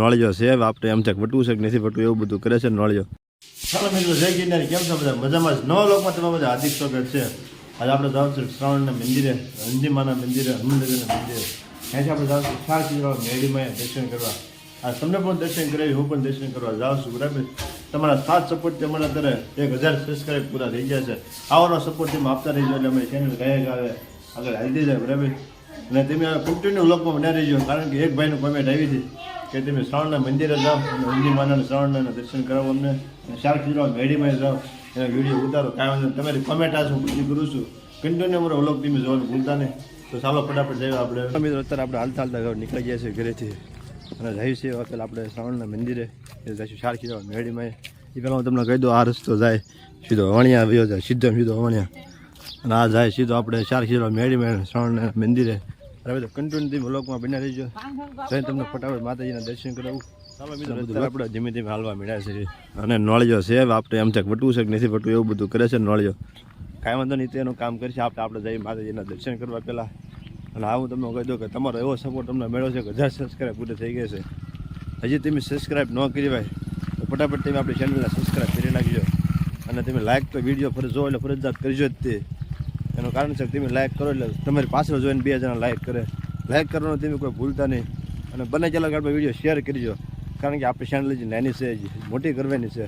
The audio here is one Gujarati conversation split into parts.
નોળિયો છે આપણે એમ છે વટવું છે કે નથી વટવું, એવું બધું કરે છે નોળિયો. ચાલો મિત્રો, જય ગિરનારી કેમ છો બધા? મજામાં જ? નવા લોકમાં તમારા બધા હાર્દિક સ્વાગત છે. આજે આપણે જવાનું છું શ્રાવણના મંદિરે હંજીમાના મંદિરે હનુમાનગરના મંદિરે. ત્યાંથી આપણે જવાનું છે ચાર કિલો મેળીમાં દર્શન કરવા. આ તમને પણ દર્શન કરાવી, હું પણ દર્શન કરવા જાઉં છું, બરાબર? તમારા સાત સપોર્ટથી અમારા અત્યારે એક હજાર સબસ્ક્રાઈબ પૂરા થઈ ગયા છે. આવવાનો સપોર્ટ તમે આપતા રહીજો એટલે અમે ચેનલ ગાયક આવે, આગળ હાલતી જાય, બરાબર? અને તમે કન્ટિન્યુ લોકમાં બન્યા રહીજો, કારણ કે એક ભાઈનું કોમેન્ટ આવી હતી. કે તમે શ્રાવણના મંદિરે જાઓ અને હંદી માના શ્રાવણના દર્શન કરાવો અમને. અને ચાર કિલો જાઓ. એનો વીડિયો ઉતારો. કાંઈ વાંધો. તમારી કોમેન્ટ આ પૂછી કરું છું? કન્ટિન્યુ અમારો વ્લોગ તમે જોવાનું ભૂલતા નહીં. તો ચાલો ફટાફટ જઈએ આપણે. મિત્રો, અત્યારે આપણે હાલતા હાલતા નીકળી ગયા છીએ ઘરેથી. અને જઈશું છીએ હવે પહેલાં આપણે શ્રાવણના મંદિરે. એ જઈશું ચાર કિલો મેળીમાં એ પહેલાં હું તમને કહી દઉં, આ રસ્તો જાય સીધો વણિયા આવ્યો જાય, સીધો સીધો વણિયા અને આ જાય સીધો આપણે ચાર કિલો મેળીમાં શ્રાવણના મંદિરે. બરાબર તો કન્ટિન્યુ બ્લોકમાં બન્યા રહીજો. જઈને તમને ફટાફટ માતાજીના દર્શન કરાવું. આપણે ધીમે ધીમે હાલવા મળ્યા છે. અને નોળજો છે આપણે એમ છે વટવું છે કે નથી વટવું એવું બધું કરે છે નોળજો કાંઈ વાંધો નહીં તેનું કામ કરશે. આપણે આપણે જઈ માતાજીના દર્શન કરવા પહેલાં. અને આવું તમને કહી દઉં કે તમારો એવો સપોર્ટ તમને મળ્યો છે કે હજાર સબસ્ક્રાઈબ પૂરે થઈ ગયા છે. હજી તમે સબસ્ક્રાઈબ ન કરી હોય તો ફટાફટ તમે આપણી ચેનલને સબસ્ક્રાઈબ કરી નાખજો. અને તમે લાઇક તો વીડિયો ફરજો એટલે ફરજિયાત કરજો જ તે. એનું કારણ છે તમે લાઇક કરો એટલે તમારી પાછળ જોઈને બે જણા લાઇક કરે. લાઇક કરવાનું તમે કોઈ ભૂલતા નહીં. અને બને ચાલો કે આપણે વીડિયો શેર કરજો. કારણ કે આપણી ચેનલ જે નાની છે જે મોટી કરવાની છે.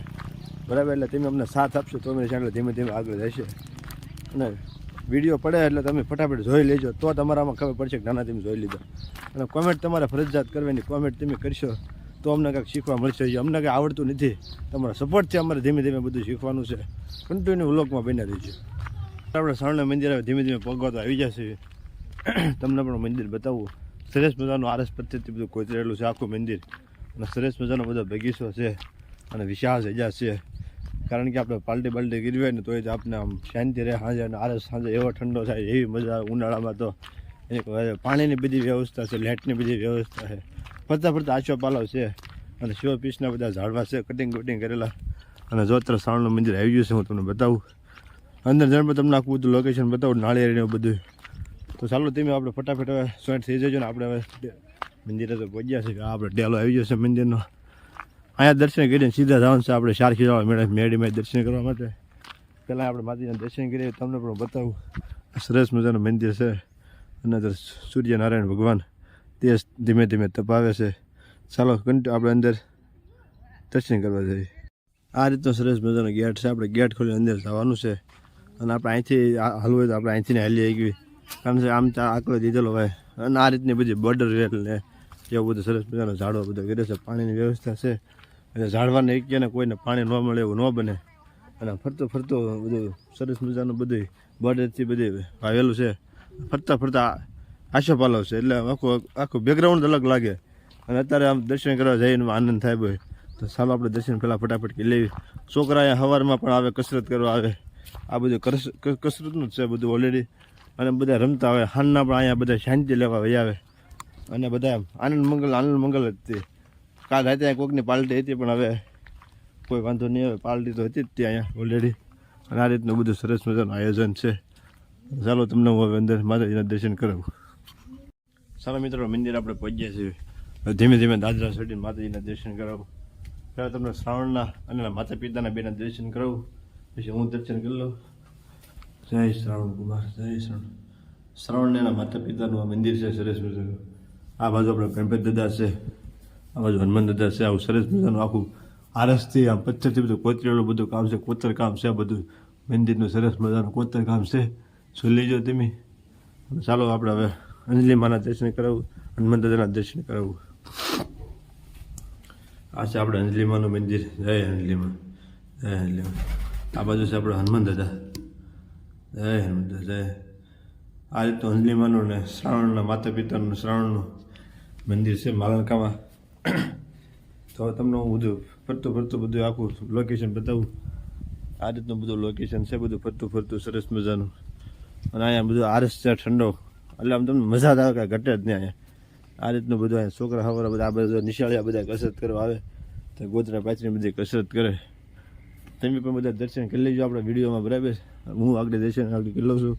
બરાબર? એટલે તમે અમને સાથ આપશો તો અમારી ચેનલ ધીમે ધીમે આગળ જશે અને વીડિયો પડે એટલે તમે ફટાફટ જોઈ લેજો. તો તમારામાં ખબર પડશે કે નાના તમે જોઈ લીધો. અને કોમેન્ટ તમારે ફરજિયાત કરવાની કોમેન્ટ તમે કરશો તો અમને કંઈક શીખવા મળશે. અમને કંઈ આવડતું નથી. તમારા સપોર્ટથી અમારે ધીમે ધીમે બધું શીખવાનું છે. કન્ટિન્યુ વ્લોગમાં બની રહીજો. આપણે શરણ મંદિર ધીમે ધીમે પગવા તો આવી જશે. તમને પણ મંદિર બતાવવું સરસ મજાનું આરસ પદ્ધતિ બધું કોતરેલું છે, આખું મંદિર. અને સરસ મજાનો બધો બગીચો છે અને વિશાળ જગ્યા છે. કારણ કે આપણે પાલટી બાલટી ગીરવે ને તો જ આપણે આમ શાંતિ રહે, સાંજે અને આરસ સાંજે એવો ઠંડો થાય, એવી મજા ઉનાળામાં તો પાણીની બધી વ્યવસ્થા છે, લાઇટની બધી વ્યવસ્થા છે. ફરતા ફરતા આછો પાલવ છે અને શિવ પીસના બધા ઝાડવા છે કટિંગ કટિંગ કરેલા. અને જો અત્યારે શ્રાવણનું મંદિર આવી ગયું છે, હું તમને બતાવું. અંદર જણ તમને આખું બધું લોકેશન બતાવું નાળિયેરીને બધું. તો ચાલો તમે આપણે ફટાફટ હવે સોઈન્ટ થઈ જજો ને આપણે હવે મંદિરે તો પહોંચ્યા છે આપણે ડેલો આવી ગયો છે મંદિરનો. અહીંયા દર્શન કરીને સીધા જવાનું છે આપણે ચાર જવા મેળે મેળીમાં દર્શન કરવા માટે. પહેલાં આપણે માતાજીના દર્શન કરીએ, તમને પણ બતાવું. સરસ મજાનું મંદિર છે. અને અંદર સૂર્યનારાયણ ભગવાન તે ધીમે ધીમે તપાવે છે. ચાલો કંટ આપણે અંદર દર્શન કરવા જઈએ. આ રીતનો સરસ મજાનો ગેટ છે. આપણે ગેટ ખોલીને અંદર જવાનું છે. અને આપણે અહીંથી હલવું તો આપણે અહીંથી હાલી આવી કારણ કે આમ ચા આકલો દીધેલો હોય. અને આ રીતની બધી બોર્ડર ને એવું બધું સરસ મજાનો ઝાડવા બધું કરે છે. પાણીની વ્યવસ્થા છે. એટલે ઝાડવાને એક ને કોઈને પાણી ન મળે એવું ન બને. અને ફરતો ફરતો બધું સરસ મજાનું બધું બોર્ડરથી બધું વાવેલું છે. ફરતા ફરતા આશો પાલવ છે. એટલે આખું આખું બેકગ્રાઉન્ડ અલગ લાગે. અને અત્યારે આમ દર્શન કરવા જઈને આનંદ થાય ભાઈ તો ચાલો આપણે દર્શન પહેલાં ફટાફટ લેવી છોકરા અહીંયા સવારમાં પણ આવે, કસરત કરવા આવે. આ બધું કસરતનું જ છે બધું ઓલરેડી અને બધા રમતા આવે હાનના પણ અહીંયા બધા શાંતિ લેવા આવે. અને બધા આનંદ મંગલ આનંદ મંગલ જ તે. કાલ રાતે કોકની પાર્ટી હતી, પણ હવે કોઈ વાંધો નહીં આવે. પાર્ટી તો હતી જ ત્યાં અહીંયા ઓલરેડી અને આ રીતનું બધું સરસ મજાનું આયોજન છે. ચાલો તમને હું હવે અંદર માતાજીના દર્શન કરાવું. ચાલો મિત્રો, મંદિર આપણે પહોંચ્યા છીએ. ધીમે ધીમે દાદરા સડીને માતાજીના દર્શન કરાવું. ત્યારે તમને શ્રાવણના અને માતા પિતાના બેના દર્શન કરાવું. પછી હું દર્શન કરી લઉં. જય શ્રાવણ કુમાર જય શ્રાવણ. શ્રાવણને એના માતા પિતાનું આ મંદિર છે સરસ મજાનું. આ બાજુ આપણે ગણપતિ દાદા છે આ બાજુ હનુમાન દાદા છે આવું સરસ મજાનું આખું આરસથી આમ પથ્થરથી બધું કોતરેલું બધું કામ છે કોતર કામ છે બધું. મંદિરનું સરસ મજાનું કોતર કામ છે. જોઈ લેજો તમે? ચાલો આપણે હવે અંજલિ માના દર્શન કરાવું હનુમાન દાદાના દર્શન કરાવું. આ છે આપણે અંજલિમાનું મંદિર. જય અંજલિમા જય અંજલિમા આ બાજુ છે આપણે હનુમાન દાદા. જય હનુમાન દાદા, જય. આ રીતનું અંજલિમાનું ને શ્રાવણના માતા પિતાનું શ્રાવણનું મંદિર છે માલણકામાં. તો તમને હું બધું ફરતું ફરતું બધું આખું લોકેશન બતાવું. આ રીતનું બધું લોકેશન છે, બધું ફરતું ફરતું સરસ મજાનું. અને અહીંયા બધું આરસ છે, ઠંડો. એટલે આમ તમને મજા જ આવે કાંઈ ઘટે જ નહીં અહીંયા. આ રીતનું બધું અહીંયા છોકરા હવરા બધા આ બધા નિશાળિયા બધા કસરત કરવા આવે. તો ગોતરા પાછળની બધી કસરત કરે. તમે પણ બધા દર્શન કરી લેજો આપણા વિડીયોમાં, બરાબર? હું આગળ દર્શન આગળ કરી લઉં છું.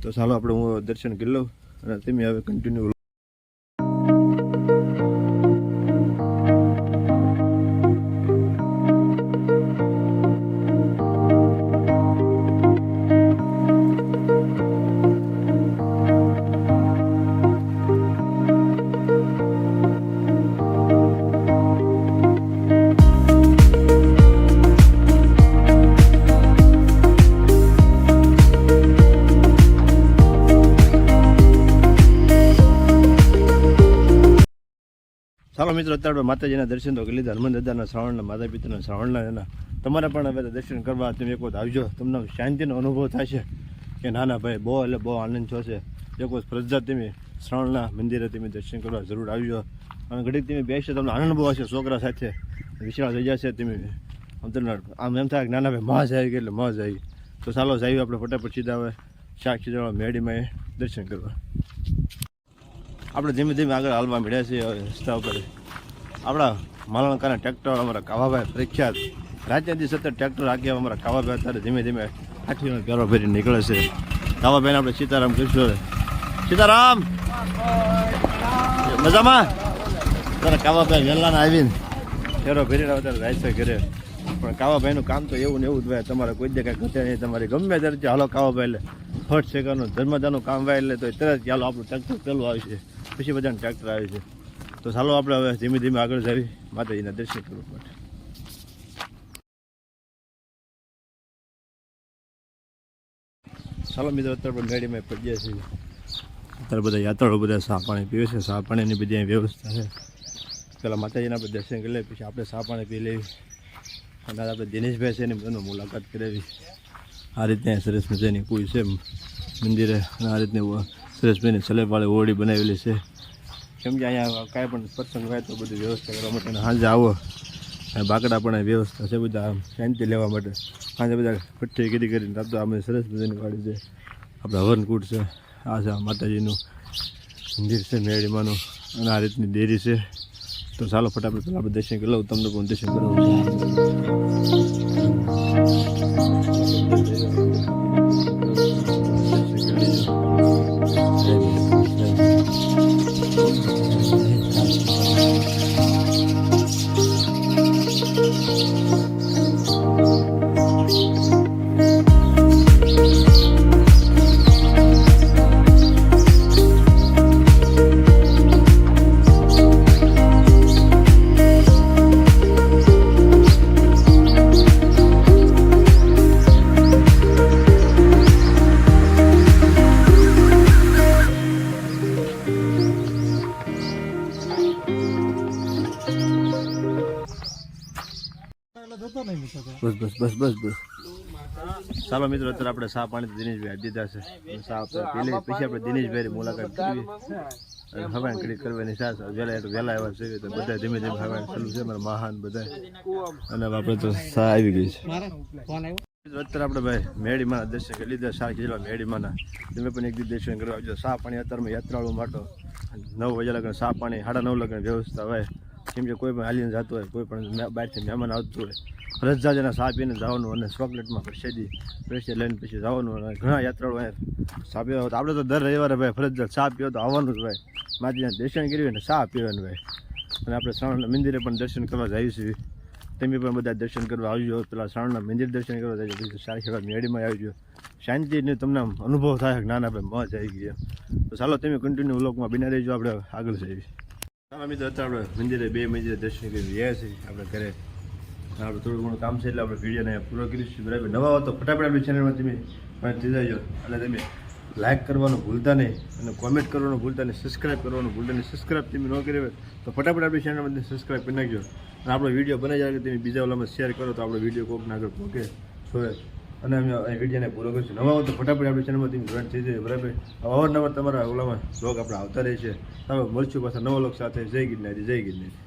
તો ચાલો આપણે હું દર્શન કરી લઉં અને તમે હવે કન્ટિન્યુ ચાલો મિત્રો, અત્યારે માતાજીના દર્શન તો કરી લીધા હનુમાન દાદાના શ્રાવણના માતા પિતાના શ્રાવણના એના. તમારા પણ હવે દર્શન કરવા તમે એક વખત આવજો. તમને શાંતિનો અનુભવ થશે કે ના ના ભાઈ બહુ એટલે બહુ આનંદ થશે. એક વખત ફરજિયાત તમે શ્રાવણના મંદિરે તમે દર્શન કરવા જરૂર આવજો. અને ઘડીક તમે બેસશો તમને આનંદ બહુ હશે છોકરા સાથે. વિશાળ થઈ જશે તમે. આમ તમને આમ એમ થાય કે નાના ભાઈ મોજ જાય એટલે મોજ આવી તો ચાલો જાય આપણે ફટાફટ સીધા હવે શાક સીધા મેડીમાં દર્શન કરવા. આપણે ધીમે ધીમે આગળ હાલવા મળ્યા છીએ રસ્તા ઉપર. આપણા માલણકાના ટ્રેક્ટર, અમારા કાવાભાઈ પ્રખ્યાત. રાજ્યથી સતત ટ્રેક્ટર આગ્યા અમારા કાવાભાઈ અત્યારે ધીમે ધીમે આઠીનો પેરો ફેરી નીકળે છે. કાવાભાઈને આપણે સીતારામ કહીશું સીતારામ! મજામાં? તારા કાવાભાઈ વહેલાને આવીને ફેરો ફેરીને અત્યારે જાય છે ઘરે. પણ કાવાભાઈનું કામ તો એવું ને એવું જ ભાઈ તમારે કોઈ જગ્યાએ ઘટે નહીં. તમારી ગમે ત્યારે હાલો કાવાભાઈ એટલે ફર્સ્ટ સેકન્ડનું ધર્મદાનું કામ હોય એટલે તો તરત ચાલો આપણું ટ્રેક્ટર પેલું આવે છે પછી બધાને ટ્રેક્ટર આવે છે. તો ચાલો આપણે હવે ધીમે ધીમે આગળ જઈ માતાજીના દર્શન કરવા માટે. ચાલો મિત્રો, અત્યારે પણ ગાડીમાં પહોંચ્યા છીએ. અત્યારે બધા યાત્રાળુ બધા સા પાણી પીવે છે. સા પાણીની બધી અહીં વ્યવસ્થા છે. પહેલાં માતાજીના આપણે દર્શન કરી લઈએ, પછી આપણે સા પાણી પી લેવી. અને આપણે દિનેશભાઈ છે એની બધાનો મુલાકાત કરાવી. આ રીતે સરસ મજાની કોઈ છે મંદિરે. અને આ રીતની મજાની સલેબવાળી ઓરડી બનાવેલી છે. કેમ કે અહીંયા કાંઈ પણ પ્રસંગ હોય તો બધી વ્યવસ્થા કરવા માટે સાંજે આવો. અને બાકડા પણ વ્યવસ્થા છે બધા શાંતિ લેવા માટે. સાંજે બધા ભઠ્ઠી કરી કરીને આપતો અમે સરસ મજાની વાડી છે. આપણે હવનકૂટ છે. આ છે માતાજીનું મંદિર છે, મેળીમાનું. અને આ રીતની ડેરી છે. તો ચાલો ફટાફટ પહેલાં આપણે દર્શન કરી લઉં, તમને પણ દર્શન કરાવું. બસ બસ બસ બસ બસ. ચાલો મિત્રો અત્યારે આપણે સા પાણી દિનેશભાઈ દીધા છે. સા આપણે પછી આપણે દિનેશભાઈ મુલાકાત અને હવાન કરી કરવાની સાસ. વહેલા એટલે વહેલા એવા છે તો બધા ધીમે ધીમે હવાન ચાલુ છે. મારા મહાન બધા અને આપણે તો સા આવી ગઈ છે. અત્યારે આપણે ભાઈ મેળીમાના દર્શન કરી લીધા. સાહ કીધેલા મેળીમાના. તમે પણ એક દી દર્શન કરવા આવજો. સા પાણી અત્યારમાં યાત્રાળુ માટે. નવ વાગ્યા લગન સા પાણી સાડા નવ લગન વ્યવસ્થા હોય. કેમ કે કોઈ પણ હાલીને જતું હોય, કોઈ પણ બહારથી મહેમાન આવતું હોય ફરજિયાત એના સા પીને જવાનું અને ચોકલેટમાં પ્રસાદી પ્રસાદ લઈને પછી જવાનું અને ઘણા યાત્રાળુ અહીંયા સા પીવા તો આપણે તો દર રવિવારે ભાઈ ફરજિયાત સા પીવો તો આવવાનું જ ભાઈ. માતાજીના દર્શન કર્યું ને સા પીવાનું ભાઈ. અને આપણે શ્રાવણના મંદિરે પણ દર્શન કરવા જઈએ છીએ તમે પણ બધા દર્શન કરવા આવજો. પેલા શ્રાવણના મંદિર દર્શન કરવા જાય બીજું સારી ખેડા મેળીમાં આવજો. શાંતિનો તમને અનુભવ થાય જ્ઞાન આપણે મોજ આવી ગયો તો ચાલો તમે કન્ટિન્યુ વ્લોગમાં બિના રહેજો. આપણે આગળ જઈએ. ચાલો તો અત્યારે આપણે મંદિરે બે મંદિરે દર્શન કરી રહ્યા છીએ. આપણે ઘરે આપણે થોડું ઘણું કામ છે એટલે આપણે વિડીયોને પૂરો કરીશું. બરાબર? નવા હો તો ફટાફટ આપણી ચેનલમાં તમે અને તમે લાઇક કરવાનું ભૂલતા નહીં અને કોમેન્ટ કરવાનું ભૂલતા નહીં સબસ્ક્રાઇબ કરવાનું ભૂલતા નહીં. સબસ્ક્રાઇબ તમે ન કરી તો ફટાફટ આપણી ચેનલમાં સબસ્ક્રાઇબ કરી નાખજો. અને આપણો વીડિયો બનાવી જાય તમે બીજા ઓલામાં શેર કરો તો આપણો વીડિયો કોકના આગળ પહોંચે જોવે. અને અમે અહીં વિડીયોને પૂરો કરીશું. નવા તો ફટાફટ આપણી ચેનલમાં તમે થઈ જાય. બરાબર? અવારનવાર તમારા ઓલામાં બ્લોગ આપણે આવતા રહે છે. તમે મળશું પાછા નવા લોક સાથે. જય ગિરનારી જય ગિરનારી.